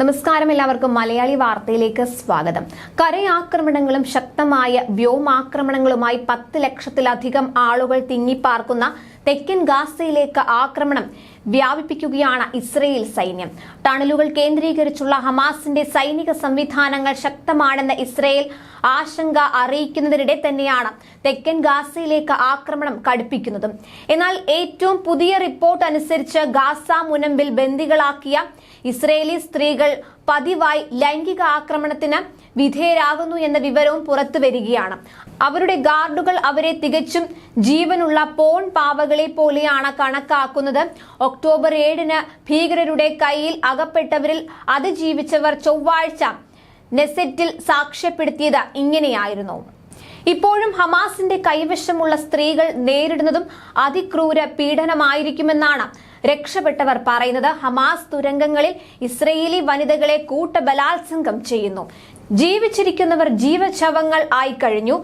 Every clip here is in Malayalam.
നമസ്കാരം എല്ലാവർക്കും മലയാളി വാർത്തയിലേക്ക് സ്വാഗതം. കരയാക്രമണങ്ങളും ശക്തമായ വ്യോമാക്രമണങ്ങളുമായി പത്ത് ലക്ഷത്തിലധികം ആളുകൾ തിങ്ങിപ്പാർക്കുന്ന തെക്കൻ ഗാസയിലേക്ക് ആക്രമണം. വ്യാപിപ്പിക്കുകയാണ് ഇസ്രയേൽ സൈന്യം. ടണലുകൾ കേന്ദ്രീകരിച്ചുള്ള ഹമാസിന്റെ സൈനിക സംവിധാനങ്ങൾ ശക്തമാണെന്ന് ഇസ്രയേൽ ആശങ്ക അറിയിക്കുന്നതിനിടെ തന്നെയാണ് തെക്കൻ ഗാസയിലേക്ക് ആക്രമണം കടുപ്പിക്കുന്നതും. എന്നാൽ ഏറ്റവും പുതിയ റിപ്പോർട്ട് അനുസരിച്ച് ഗാസ മുനമ്പിൽ ബന്ദികളാക്കിയ ഇസ്രയേലി സ്ത്രീകൾ പതിവായി ലൈംഗിക ആക്രമണത്തിന് വിധേയരാകുന്നു എന്ന വിവരവും പുറത്തു വരികയാണ്. അവരുടെ ഗാർഡുകൾ അവരെ തികച്ചും ജീവനുള്ള പോൺ പാവകളെ പോലെയാണ് കണക്കാക്കുന്നത്. ഒക്ടോബർ ഏഴിന് ഭീകരരുടെ കയ്യിൽ അകപ്പെട്ടവരിൽ അതിജീവിച്ചവർ ചൊവ്വാഴ്ച നെസെറ്റിൽ സാക്ഷ്യപ്പെടുത്തിയത് ഇങ്ങനെയായിരുന്നു. ഇപ്പോഴും ഹമാസിന്റെ കൈവശമുള്ള സ്ത്രീകൾ നേരിടുന്നതും അതിക്രൂര പീഡനമായിരിക്കുമെന്നാണ് രക്ഷപ്പെട്ടവർ പറയുന്നത്. ഹമാസ് തുരങ്കങ്ങളിൽ ഇസ്രയേലി വനിതകളെ കൂട്ടബലാത്സംഗം ചെയ്യുന്നു. ജീവിച്ചിരിക്കുന്നവർ ജീവശവങ്ങൾ ആയി കഴിഞ്ഞു.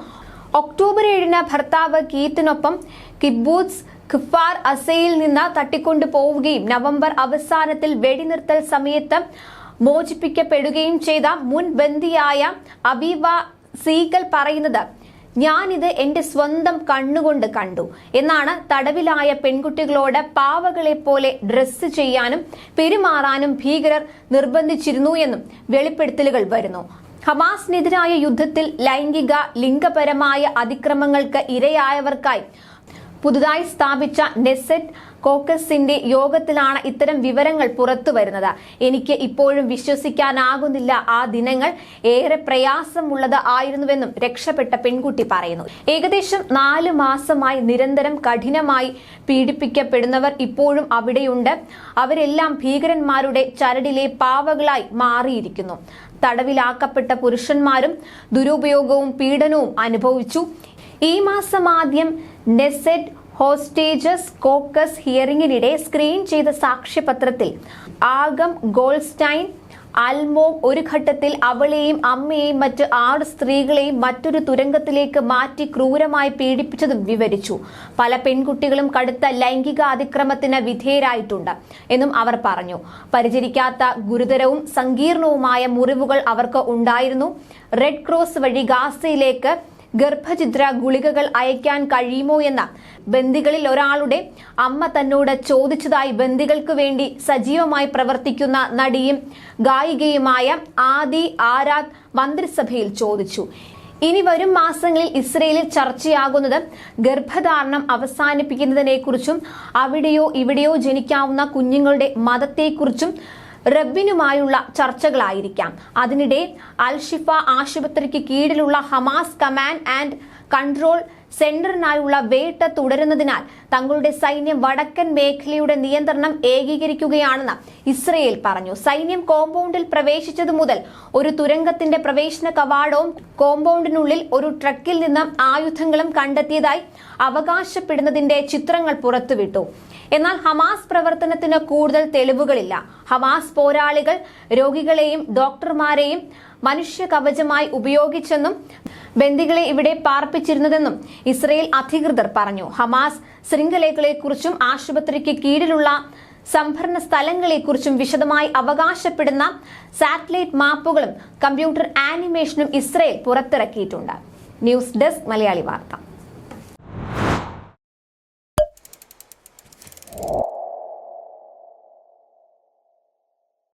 ഒക്ടോബർ ഏഴിന് ഭർത്താവ് കീത്തിനൊപ്പം കിബൂത്സ് ഖിഫാർ അസയിൽ നിന്ന് തട്ടിക്കൊണ്ടു പോവുകയും നവംബർ അവസാനത്തിൽ വെടിനിർത്തൽ സമയത്ത് മോചിപ്പിക്കപ്പെടുകയും ചെയ്ത മുൻ ബന്ധിയായ അബീവ സീഗൽ പറയുന്നത് ഞാനിത് എന്റെ സ്വന്തം കണ്ണുകൊണ്ട് കണ്ടു. എന്നാണ് തടവിലായ പെൺകുട്ടികളോട് പാവകളെ പോലെ ഡ്രസ്സ് ചെയ്യാനും പെരുമാറാനും ഭീകരർ നിർബന്ധിച്ചിരുന്നു എന്നും വെളിപ്പെടുത്തലുകൾ വരുന്നു. ഹമാസിനെതിരായ യുദ്ധത്തിൽ ലൈംഗിക ലിംഗപരമായ അതിക്രമങ്ങൾക്ക് ഇരയായവർക്കായി പുതുതായി സ്ഥാപിച്ച നെസെറ്റ് കോക്കസിന്റെ യോഗത്തിലാണ് ഇത്തരം വിവരങ്ങൾ പുറത്തുവരുന്നത്. എനിക്ക് ഇപ്പോഴും വിശ്വസിക്കാനാകുന്നില്ല ആ ദിനങ്ങൾ. ഏറെ പ്രയാസമുള്ളത് ആയിരുന്നുവെന്നും രക്ഷപ്പെട്ട പെൺകുട്ടി പറയുന്നു. ഏകദേശം നാല് മാസമായി നിരന്തരം കഠിനമായി പീഡിപ്പിക്കപ്പെടുന്നവർ ഇപ്പോഴും അവിടെയുണ്ട്. അവരെല്ലാം ഭീകരന്മാരുടെ ചരടിലെ പാവകളായി മാറിയിരിക്കുന്നു. തടവിലാക്കപ്പെട്ട പുരുഷന്മാരും ദുരുപയോഗവും പീഡനവും അനുഭവിച്ചു. ഈ മാസം ആദ്യം നെസെറ്റ് ഹോസ്റ്റേജസ് കോക്കസ് ഹിയറിംഗിനിടെ സ്ക്രീൻ ചെയ്ത സാക്ഷ്യപത്രത്തിൽ ആഗം ഗോൾസ്റ്റൈൻ അൽമോ ഒരു ഘട്ടത്തിൽ അവളെയും അമ്മയെയും മറ്റ് ആറ് സ്ത്രീകളെയും മറ്റൊരു തുരങ്കത്തിലേക്ക് മാറ്റി ക്രൂരമായി പീഡിപ്പിച്ചതും വിവരിച്ചു. പല പെൺകുട്ടികളും കടുത്ത ലൈംഗിക അതിക്രമത്തിന് വിധേയരായിട്ടുണ്ട് എന്നും അവർ പറഞ്ഞു. പരിചരിക്കാത്ത ഗുരുതരവും സങ്കീർണവുമായ മുറിവുകൾ അവർക്ക് ഉണ്ടായിരുന്നു. റെഡ് ക്രോസ് വഴി ഗാസയിലേക്ക് ഗർഭചിത്ര ഗുളികകൾ അയക്കാൻ കഴിയുമോ എന്ന ബന്ദികളിൽ ഒരാളുടെ അമ്മ തന്നോട് ചോദിച്ചതായി ബന്ദികൾക്ക് വേണ്ടി സജീവമായി പ്രവർത്തിക്കുന്ന നടിയും ഗായികയുമായ ആദി ആരാധ് മന്ത്രിസഭയിൽ ചോദിച്ചു. ഇനി വരും മാസങ്ങളിൽ ഇസ്രയേലിൽ ചർച്ചയാകുന്നത് ഗർഭധാരണം അവസാനിപ്പിക്കുന്നതിനെക്കുറിച്ചും അവിടെയോ ഇവിടെയോ ജനിക്കാവുന്ന കുഞ്ഞുങ്ങളുടെ മതത്തെക്കുറിച്ചും റബ്ബിനുമായുള്ള ചർച്ചകളായിരിക്കാം. അതിനിടെ അൽഷിഫ ആശുപത്രിക്ക് കീഴിലുള്ള ഹമാസ് കമാൻഡ് ആൻഡ് കൺട്രോൾ സെന്ററിനായുള്ള വേട്ട തുടരുന്നതിനാൽ തങ്ങളുടെ സൈന്യം വടക്കൻ മേഖലയുടെ നിയന്ത്രണം ഏകീകരിക്കുകയാണെന്ന് ഇസ്രയേൽ പറഞ്ഞു. സൈന്യം കോമ്പൗണ്ടിൽ പ്രവേശിച്ചതു മുതൽ ഒരു തുരങ്കത്തിന്റെ പ്രവേശന കവാടവും കോമ്പൗണ്ടിനുള്ളിൽ ഒരു ട്രക്കിൽ നിന്നും ആയുധങ്ങളും കണ്ടെത്തിയതായി അവകാശപ്പെടുന്നതിന്റെ ചിത്രങ്ങൾ പുറത്തുവിട്ടു. എന്നാൽ ഹമാസ് പ്രവർത്തനത്തിന് കൂടുതൽ തെളിവുകളില്ല. ഹമാസ് പോരാളികൾ രോഗികളെയും ഡോക്ടർമാരെയും മനുഷ്യ കവചമായി ഉപയോഗിച്ചെന്നും ബന്ദികളെ ഇവിടെ പാർപ്പിച്ചിരുന്നതെന്നും ഇസ്രയേൽ അധികൃതർ പറഞ്ഞു. ഹമാസ് ശൃംഖലകളെക്കുറിച്ചും ആശുപത്രിക്ക് കീഴിലുള്ള സംഭരണ സ്ഥലങ്ങളെക്കുറിച്ചും വിശദമായി അവകാശപ്പെടുന്ന സാറ്റലൈറ്റ് മാപ്പുകളും കമ്പ്യൂട്ടർ ആനിമേഷനും ഇസ്രയേൽ പുറത്തിറക്കിയിട്ടുണ്ട്. ന്യൂസ് ഡെസ്ക് മലയാളി വാർത്ത.